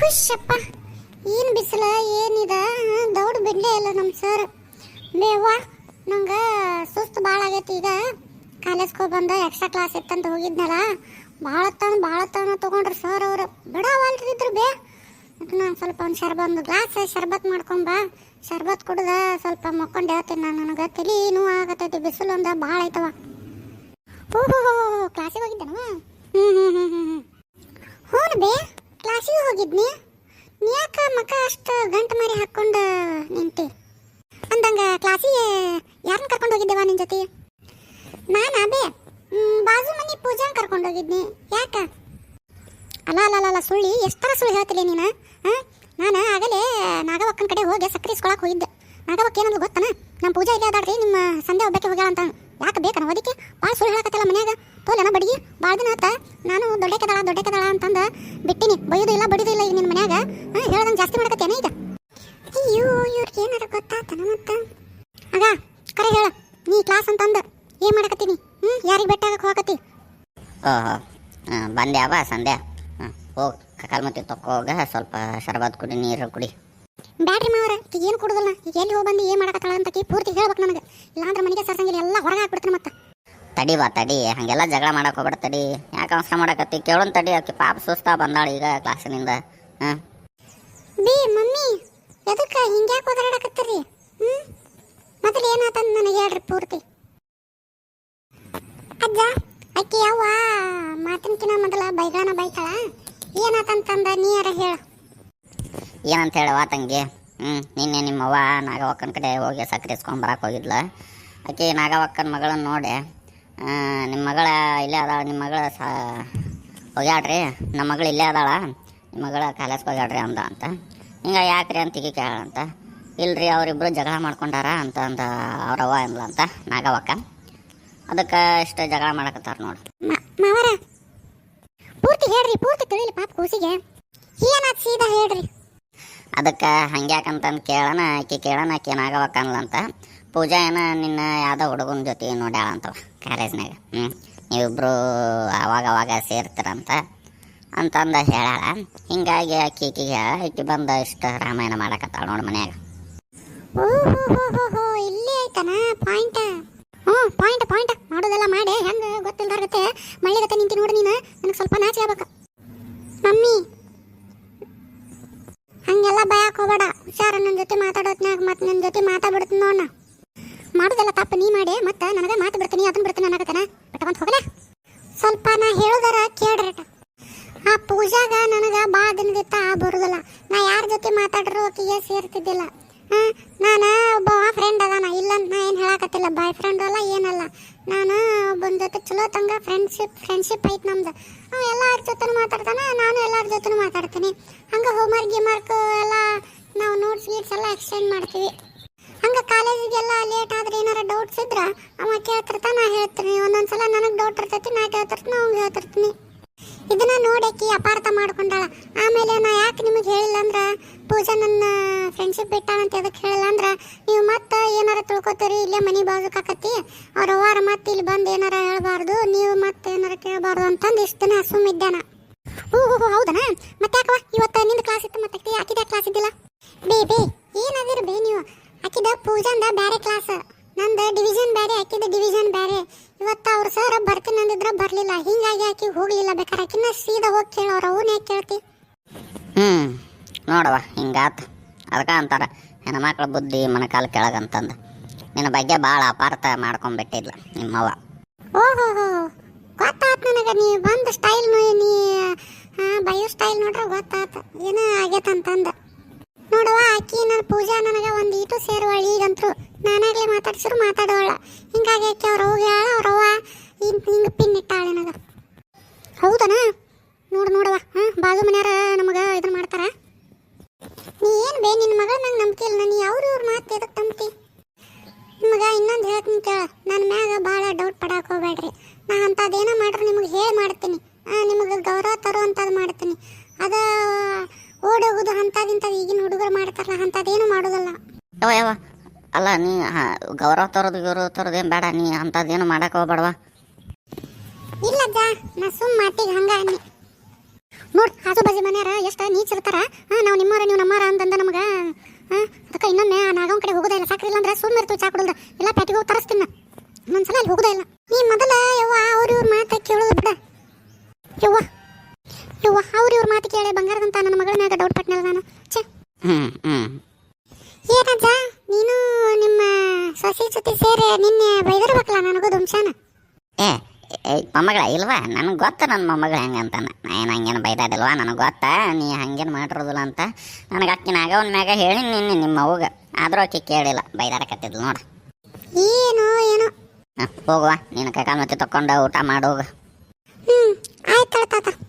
ಹುಷಪ್ಪ. ಏನು ಬಿಸಿಲ ಏನಿದ ದೌಡ್ ಬಿಡ್ಲೇ ಇಲ್ಲ ನಮ್ಮ ಸರ್ ಬೇವ ನಂಗೆ ಸುಸ್ತು ಭಾಳ ಆಗೈತಿ ಈಗ. ಕಾಲೇಜ್ಗೆ ಹೋಗಿ ಬಂದು ಎಕ್ಸ್ಟ್ರಾ ಕ್ಲಾಸ್ ಇತ್ತಂತ ಹೋಗಿದ್ನಲ್ಲ. ಭಾಳ ತಾನು ಭಾಳ ತಾನು ತೊಗೊಂಡ್ರು ಸರ್ ಅವರು ಬಿಡವಲ್ರಿದ್ರು ಬೇ. ನಾನು ಸ್ವಲ್ಪ ಒಂದು ಶರ್ಬ ಒಂದು ಗ್ಲಾಸ್ ಶರ್ಬತ್ ಮಾಡ್ಕೊಂಬ ಶರ್ಬತ್ ಕುಡ್ದ ಸ್ವಲ್ಪ ಮಕ್ಕೊಂಡು ಹೇಳ್ತೀನಿ ನಾನು ನನಗೆ. ತಲೆ ನೋವು ಆಗತೈತಿ, ಬಿಸಿಲು ಒಂದು ಭಾಳ ಐತವ ಓಹೋ ಕ್ಲಾಸಿಗೆ ಹೋಗಿದ್ದನವ ಹ್ಞೂ ಹ್ಞೂ ಹ್ಞೂ ಹ್ಞೂ ಹ್ಞೂ ಹ್ಞೂ ಬೇ. ಕ್ಲಾಸಿಗೆ ಹೋಗಿದ್ನಿ. ಯಾಕ ಮಕ ಅಷ್ಟು ಗಂಟು ಮರಿ ಹಾಕ್ಕೊಂಡು ನಿಂತಿ? ಅಂದಂಗ ಕ್ಲಾಸಿಗೆ ಯಾರನ್ನ ಕರ್ಕೊಂಡು ಹೋಗಿದ್ದೆವ ನಿನ್ ಜೊತೆ? ನಾನು ಅದೇ ಬಾಜು ಮನೆ ಪೂಜಾ ಕರ್ಕೊಂಡು ಹೋಗಿದ್ನಿ. ಯಾಕ? ಅಲ್ಲ ಅಲ್ಲ ಅಲ್ಲ, ಸುಳ್ಳಿ. ಎಷ್ಟರ ಸುಳ್ಳು ಹೇಳ್ತಿಲ್ಲ ನೀನು? ಹಾಂ? ನಾನು ಆಗಲೇ ನಾಗವಕ್ಕನ ಕಡೆ ಹೋಗಿ ಸಕ್ರೆ ಇಸ್ಕೊಳಕ್ಕೆ ಹೋಗಿದ್ದೆ. ನಾಗವಕ್ಕ ಏನಂದ್ರೆ ಗೊತ್ತಾನ? ನಮ್ಮ ಪೂಜಾ ಇಲ್ಲೇ ಅದಾಡ್ರಿ ನಿಮ್ಮ ಸಂಧ್ಯಾ ಒಬ್ಬಕ್ಕೆ ಹೋಗ್ಯಾಳ ಅಂತ ಯಾಕೆ ಬೇಕನ ಅದಕ್ಕೆ? ಭಾಳ ಸುಳ್ಳು ಹೇಳಕತ್ತಲ್ಲ ಮನ್ಯಾಗ. ತೋಲೆನ ಬಡಿಗೆ ಭಾಳ ದಿನ ಆತ. ನಾನು ದೊಡ್ಡಕೆದಾಳ ದೊಡ್ಡಕೆದಾಳ ಅಂತಂದು ಬಿಟ್ಟಿನಿ. ಬೈಯೋದು ಇಲ್ಲ ಬಡಿದು ಇಲ್ಲ ಈಗ ನಿನ್ನ ಮನ್ಯಾಗ. ಹಾಂ ಹೇಳ್ದಂಗೆ ಜಾಸ್ತಿ ಮಾಡಕತ್ತೇನೆ ಈಗ? ಅಯ್ಯೋ ಇವ್ರಿಗೆ ಏನಾರ ಗೊತ್ತಾತನ ಮತ್ತೆ. ಆಗ ಕರೆ ಹೇಳ. ನೀ ಕ್ಲಾಸ್ ಅಂತಂದು. ಏನು ಮಾಡಕತ್ತೀನಿ ಹ್ಞೂ ಯಾರಿಗೆ ಬೆಟ್ಟಾಗಕ್ಕೆ ಹೋಗಕತ್ತಿ? ಓಹೋ ಬಂದ್ಯಾವ ಸಂಧ್ಯಾ. ಹಾಂ ಹೋಗಿ ಕಕಾಲ್ಮತಿ ತಕ್ಕೋಗ ಸ್ವಲ್ಪ ಶರಬತ್ ಕುಡಿ ನೀರು ಕುಡಿ. ಬ್ಯಾಡ್ರಿ ಮಾವರ ಈಗ ಏನು ಕೊಡೋದಲ್ಲ. ಈಗ ಎಲ್ಲಿ ಹೋಗಿ ಬಂದು ಏನು ಮಾಡಕತ್ತಾಳ ಅಂತ ಆಕಿ ಪೂರ್ತಿ ಹೇಳ್ಬೇಕು ನನಗೆ. ಇಲ್ಲಾಂದ್ರೆ ಮನೆಗೆ ಸರ್ಸಂಗಿಲ್ಲ ಎಲ್ಲ ಹೊರಗೆ ಹಾಕ್ಬಿಡ್ತೀನಿ ಮತ್ತೆ. ತಡಿ ಬಾ ತಡಿ. ಹಾಗೆಲ್ಲ ಜಗಳ ಮಾಡಕ್ಕೆ ಹೋಗ್ಬೇಡ ತಡಿ. ಯಾಕೆ ಅವಸರ ಮಾಡಕತ್ತಿ. ಕೇಳೋನ್ ತಡಿ ಆಕೆ ಪಾಪ ಸುಸ್ತಾ ಬಂದಾಳ ಈಗ ಕ್ಲಾಸಿನಿಂದ ಹಾಂ. ಬಿ ಮಮ್ಮಿ ಎದಕ್ಕೆ ಹಿಂಗ್ಯಾಕೆ ಓದಾಡಕತ್ತೀರಿ ಹ್ಞೂ ಮೊದಲು ಏನಾತಂದು ನನಗೆ ಹೇಳ್ರಿ ಪೂರ್ತಿ. ಅಜ್ಜ ಆಕೆ ಯಾವ ಮಾತಿನಕಿನ ಮೊದಲ ಬೈಗಾನ ಬೈತಾಳ. ಏನಾತಂತಂದ ನೀ ಯಾರ ಹೇಳ? ಏನಂತ ಹೇಳವ ತಂಗಿ? ಹ್ಞೂ ನಿನ್ನೆ ನಿಮ್ಮವ್ವ ನಾಗವಕ್ಕನ ಕಡೆ ಹೋಗಿ ಸಕ್ರೆ ಇಸ್ಕೊಂಬರಕ್ಕೆ ಹೋಗಿದ್ಲ. ಆಕೆ ನಾಗವಕ್ಕನ ಮಗಳನ್ನ ನೋಡಿ ನಿಮ್ಮ ಮಗಳ ಇಲ್ಲೇ ಅದಾಳ ನಿಮ್ಮ ಮಗಳ ಸಾ ಹೋಗ್ಯಾಳ್ರಿ? ನಮ್ಮ ಮಗಳು ಇಲ್ಲೇ ಅದಾಳ. ನಿಮ್ಮ ಮಗಳ ಕಾಲೇಜ್ಗೆ ಹೋಗ್ಯಾಡ್ರಿ ಅಂದ ಅಂತ. ಹಿಂಗೆ ಯಾಕ್ರಿ ಅಂತ ಈಗ ಕೇಳಂತ ಇಲ್ರಿ ಅವರಿಬ್ಬರು ಜಗಳ ಮಾಡ್ಕೊಂಡಾರ ಅಂತ ಅಂದ ಅವ್ರವ್ವ ಅಂದ್ಲ ಅಂತ ನಾಗವಕ್ಕ ಅದಕ್ಕೆ ಇಷ್ಟು ಜಗಳ ಮಾಡಕತ್ತಾರ ನೋಡಿ. ಮಾವರ. ಪೂರ್ತಿ ಹೇಳ್ರಿ ಪೂರ್ತಿ ತಿಳಿಲಿ ಪಾಪ ಕೂಸಿಗೆ. ಏನಾತ್ ಸೀದಾ ಹೇಳ್ರಿ. ಅದಕ್ಕೆ ಹಂಗ್ಯಾಕಂತಂದು ಕೇಳೋಣ ಆಕೆ ಕೇಳೋಣ ಆಕೆ ನಾಗವಕ್ಕ ಅನ್ಲಂತ ಪೂಜಾ ಏನ ನಿನ್ನ ಯಾವ್ದೋ ಹುಡುಗನ ಜೊತೆ ನೋಡ್ಯಾಳ ಅಂತವ ಕಾಲೇಜ್ನಾಗ. ಹ್ಞೂ ನೀವಿಬ್ರು ಅವಾಗ ಅವಾಗ ಸೇರ್ತೀರಂತ ಅಂತಂದ ಹೇಳಾಳ ಹಿಂಗಾಗಿ ಆಕಿ ಈಕಿಗೆ ಆಕೆ ಬಂದ ಇಷ್ಟ ರಾಮಾಯಣ ಮಾಡಕತ್ತಾಳ ನೋಡಿ ಮನ್ಯಾಗ. ಇಲ್ಲಿ ಐತನ ಪಾಯಿಂಟ್? ಹ್ಞೂ ಪಾಯಿಂಟ್ ಪಾಯಿಂಟ್. ಮಾಡೋದೆಲ್ಲ ಮಾಡಿ. ಹೆಂಗೆ ಗೊತ್ತಿಲ್ದಾರತ್ತೆ? ಮಳ್ಳಿಗತ್ತೆ ನಿಂತಿ ನೋಡಿ ನೀನು. ನನಗೆ ಸ್ವಲ್ಪ ನಾಚಿ ಆಗ್ಬೇಕು. ಮಮ್ಮಿ. ಹಂಗೆಲ್ಲ ಭಯ ಹೋಗ್ಬೇಡ. ಹುಷಾರ ನನ್ನ ಜೊತೆ ಮಾತಾಡೋತ್ನಾಗ ಮತ್ತೆ ನನ್ನ ಜೊತೆ ಮಾತಾಡ್ಬಿಡ್ತೀನಿ ನೋಡ ಮಾಡೋದೆಲ್ಲ ತಪ್ಪ ನೀ ಮಾಡಿ ಮತ್ತೆ ನನಗೆ ಮಾತು ಬಿಡ್ತೀನಿ ಅದನ್ನ ಬಿಡ್ತೀನಿ ಅನ್ನಕತ್ತಾನ? ಬಿಟ್ಕೊಂತ ಹೋಗಲೇ. ಸ್ವಲ್ಪ ನಾ ಹೇಳೋದರ ಕೇಳ್ರಟ. ಆ ಪೂಜಾಗ ನನಗೆ ಬಾ ದಿನದಿತ್ತ ಬರುದಿಲ್ಲ. ನಾ ಯಾರ ಜೊತೆ ಮಾತಾಡ್ರು ಆಕಿಗೆ ಸೇರ್ತಿದ್ದಿಲ್ಲ. ಹಾ, ನಾನು ಒಬ್ಬ ಫ್ರೆಂಡ್ ಅದಾನ ಇಲ್ಲಂತ ನಾ ಏನು ಹೇಳಕತ್ತಿಲ್ಲ. ಬಾಯ್ ಫ್ರೆಂಡ್ ಅಲ್ಲ ಏನಲ್ಲ. ನಾನು ಒಬ್ಬನ ಜೊತೆ ಚಲೋ ತಂಗ ಫ್ರೆಂಡ್ಶಿಪ್ ಫ್ರೆಂಡ್ಶಿಪ್ ಐತೆ ನಮ್ದು. ಅವ ಎಲ್ಲಾರ ಜೊತೆ ಮಾತಾಡ್ತಾನ ನಾನು ಎಲ್ಲಾರ ಜೊತೆ ಮಾತಾಡ್ತೀನಿ ಹಂಗೆ ಹೋಮ್ವರ್ಕ್ ಗಿಮರ್ಕ್ ಎಲ್ಲ ನಾವು ನೋಟ್ಸ್ ಗೀಟ್ಸ್ ಎಲ್ಲ ಎಕ್ಸ್ಚೇಂಜ್ ಮಾಡ್ತೀವಿ ಹಂಗೆ ಕಾಲೇಜಿಗೆಲ್ಲ ಲೇಟ್ ಆದ್ರೆ ಏನಾರ ಡೌಟ್ಸ್ ಇದ್ರ ಅವ ಕೇಳ್ತಿರ್ತಾನ ನಾ ಒಂದೊಂದ್ಸಲ ನನಗೆ ಡೌಟ್ ಇರ್ತೈತಿ, ನಾ ಕೇಳ್ತಿರ್ತೀನಿ, ಅವ್ನು ಹೇಳ್ತಿರ್ತೀನಿ ಇದನ್ನ ನೋಡಕ್ಕೆ ಅಪಾರ್ಥ ಮಾಡ್ಕೊಂಡಾಳ. ಆಮೇಲೆ ನಾ ಯಾಕೆ ನಿಮಗೆ ಹೇಳಿಲ್ಲ ಅಂದ್ರ, ಪೂಜಾ ನನ್ನ ಫ್ರೆಂಡ್ಶಿಪ್ ಬಿಟ್ಟಾಳ ಅಂತ ಅದಕ್ಕೆ ಹೇಳಿಲ್ಲ ಅಂದ್ರ, ನೀವು ಮತ್ತೆ ಏನಾರ ತಿಳ್ಕೊತೀರಿ, ಇಲ್ಲೇ ಮನೆ ಬಾಜುಕ್ ಆಕತಿ ಅವ್ರ ಮತ್ತೆ ಇಲ್ಲಿ ಬಂದು ಏನಾರ ಹೇಳಬಾರ್ದು, ನೀವು ಮತ್ತೆ ಏನಾರ ಕೇಳಬಾರ್ದು ಅಂತಂದು ಇಷ್ಟು ದಿನ ಸುಮ್ಮಿದ್ದಾನ ಓ ಹೌದನ? ಮತ್ತೆ ಯಾಕವ ಇವತ್ತು ನಿಂದು ಕ್ಲಾಸ್ ಇತ್ತು ಮತ್ತೆ ಆಕಿದ ಕ್ಲಾಸ್ ಇದ್ದಿಲ್ಲ ಬೇ ಬೇ ಏನದಿರ ಬೇ ನೀವು ಆಕಿದ ಪೂಜಾಂದ ಬೇರೆ ಕ್ಲಾಸ್ ನಂದು ಡಿವಿಷನ್ ಬೇರೆ ಆಕಿದ ಡಿವಿಷನ್ ಬೇರೆ ಇವತ್ತು ಅವ್ರ ಸರ್ ಬರ್ತೀನಿ ಅಂದಿದ್ರ ಬರಲಿಲ್ಲ ಹಿಂಗಾಗಿ ಆಕಿ ಹೋಗ್ಲಿಲ್ಲ ಬೇಕಾರೆ. ಆಕಿನ ಸೀದಾ ಹೋಗಿ ಕೇಳೋರು ಅವನ್ನ ಯಾಕೆ ಕೇಳ್ತಿ? ಹ್ಞೂ ನೋಡವ ಹಿಂಗಾತ. ಅದಕ್ಕೆ ಅಂತಾರ ಹೆಣ್ಮಕ್ಳ ಬುದ್ಧಿ ಮನಕಾಲ ಕೆಳಗಂತಂದು. ನಿನ್ನ ಬಗ್ಗೆ ಭಾಳ ಅಪಾರ್ಥ ಮಾಡ್ಕೊಂಡ್ಬಿಟ್ಟಿದ್ಲ ನಿಮ್ಮವ್ವ. ಓಹೋ ಗೊತ್ತಾತ್ ನನಗೆ ನೀ ಬಂದ ಸ್ಟೈಲ್ ನೀ ಬಯೋ ಸ್ಟೈಲ್ ನೋಡ್ರೆ ಗೊತ್ತಾತ. ಏನ ಆಗೈತಂತಂದ ನೋಡವ್ವ ಆಕಿ ನನ್ನ ಪೂಜಾ ನನಗೆ ಒಂದು ಈಟು ಸೇರುವಳ. ಈಗಂತೂ ನಾನಾಗ್ಲೇ ಮಾತಾಡ್ಸಿರು ಮಾತಾಡೋಳ. ಹಿಂಗಾಗಿ ಆಕಿ ಅವ್ರ ಹೋಗ್ಯಾಳ ಅವ್ರವ್ವ ಹಿಂಗೆ ಹಿಂಗೆ ಪಿನ್ ಇಟ್ಟಾಳೆ ನನಗೆ. ಹೌದನಾ? ನೋಡು ನೋಡವಾ ಹಾಂ ಬಾಜು ಮನ್ಯಾರ ನಮಗೆ ಇದನ್ನ ಮಾಡ್ತಾರ. ನೀ ಏನು ಬೇ ನಿನ್ನ ಮಗಳ ನಂಗೆ ನಂಬಿಕೆ ಇಲ್ಲ ನೀ ಅವ್ರ ಇವ್ರ ಮಾತು ಎದಕ್ಕೆ ನಂಬ್ತಿ ನಿಮಗ ಇನ್ನೊಂದು ಹೇಳ್ತೀನಿ ಕೇಳ. ನನ್ನ ಮ್ಯಾಗ ಭಾಳ ಡೌಟ್ ಪಡಕ್ಕೆ ಹೋಗ್ಬೇಡ್ರಿ. ನಾ ಅಂಥದ್ದೇನೋ ಮಾಡ್ರಿ ನಿಮಗೆ ಹೇಳಿ ಮಾಡ್ತೀನಿ. ನಿಮಗೆ ಗೌರವ ತರೋ ಅಂಥದ್ದು ಮಾಡ್ತೀನಿ. ಅದು ಓಡೋಗೋದು ಅಂಥದಿಂಥದ್ದು ಈಗಿನ ಹುಡುಗರು ಮಾಡ್ತಾರಲ್ಲ, ಅಂಥದ್ದೇನು ಮಾಡೋದಲ್ಲ. ಯವ ಅಲ್ಲ, ನೀ ಗೌರವ ತರೋದು ಗೌರವ ತರೋದು ಏನು ಬೇಡ. ನೀ ಅಂಥದ್ದೇನು ಮಾಡಕ್ಕೆ ಹೋಗ್ಬೇಡವ. ಇಲ್ಲಜ್ಜ ನಾ ಸುಮ್ಮ ಮಾತಿಗೆ ಹಂಗ ಅನ್ನಿ. ನೋಡ್ ಆಜು ಬಾಜು ಮನೆಯಾರ ಎಷ್ಟ ನೀಚ್ ಇರ್ತಾರ. ಹಾ ನಾವು ನಿಮ್ಮವರ ನೀವು ನಮ್ಮರ ಅಂತಂದ ನಮಗ. ಹಾ ಅದಕ್ಕೆ ಇನ್ನೊಮ್ಮೆ ಆ ನಾಗವನ್ ಕಡೆ ಹೋಗೋದೇ ಇಲ್ಲ ಸಾಕ್ರಿ ಇಲ್ಲಾಂದ್ರೆ ಸುಮ್ಮನೆ ಇರ್ತೀವಿ ಚಾ ಕುಡಿದ್ರ ಇಲ್ಲ ಪ್ಯಾಟಿಗೆ ಹೋಗಿ ತರಿಸ್ತೀನಿ ಒಂದ್ಸಲ ಅಲ್ಲಿ ಹೋಗೋದೇ ಇಲ್ಲ. ನೀ ಮೊದಲ ಯವ್ವ ಅವ್ರ ಇವ್ರ ಮಾತ ಕೇಳೋದು ಬಿಡ. ಯವ್ವ ಯವ್ವ ಅವ್ರ ಇವ್ರ ಮಾತು ಕೇಳಿ ಬಂಗಾರದಂತ ನನ್ನ ಮಗಳ ಮ್ಯಾಗ ಡೌಟ್ ಪಟ್ನಲ್ಲ ನಾನು. ಛೇ. ಏನಜ್ಜ ನೀನು ನಿಮ್ಮ ಸೊಸೆ ಜೊತೆ ಸೇರಿ ನಿನ್ನೆ ಬೈದಿರ್ಬೇಕಲ್ಲ ನನಗೂ ಏ ಮೊಮ್ಮಗಳ ಇಲ್ವಾ? ನನಗೆ ಗೊತ್ತ ನನ್ನ ಮೊಮ್ಮಗಳು ಹೆಂಗೆ ಅಂತಾನೆ. ನಾನು ಏನು ಹಂಗೇನು ಬೈದಾದಿಲ್ವಾ? ನನಗೆ ಗೊತ್ತಾ? ನೀ ಹಂಗೇನು ಮಾಡಿರೋದಿಲ್ಲ ಅಂತ. ನನಗೆ ಅಕ್ಕಿನ ಒಂದು ಮ್ಯಾಗ ಹೇಳಿ ನಿನ್ನೆ ನಿಮ್ಮ ಅವ್ಗ. ಆದರೂ ಆಕೆ ಕೇಳಿಲ್ಲ. ಬೈದಾಡಕತ್ತಿದ್ಲು ನೋಡು. ಏನು ಏನು. ಹೋಗುವ. ನೀನು ಕೈಕಾಲು ಮತ್ತೆ ತಕೊಂಡು ಊಟ ಮಾಡೋಗ ಹ್ಞೂ ಆಯ್ತು ತಾತ.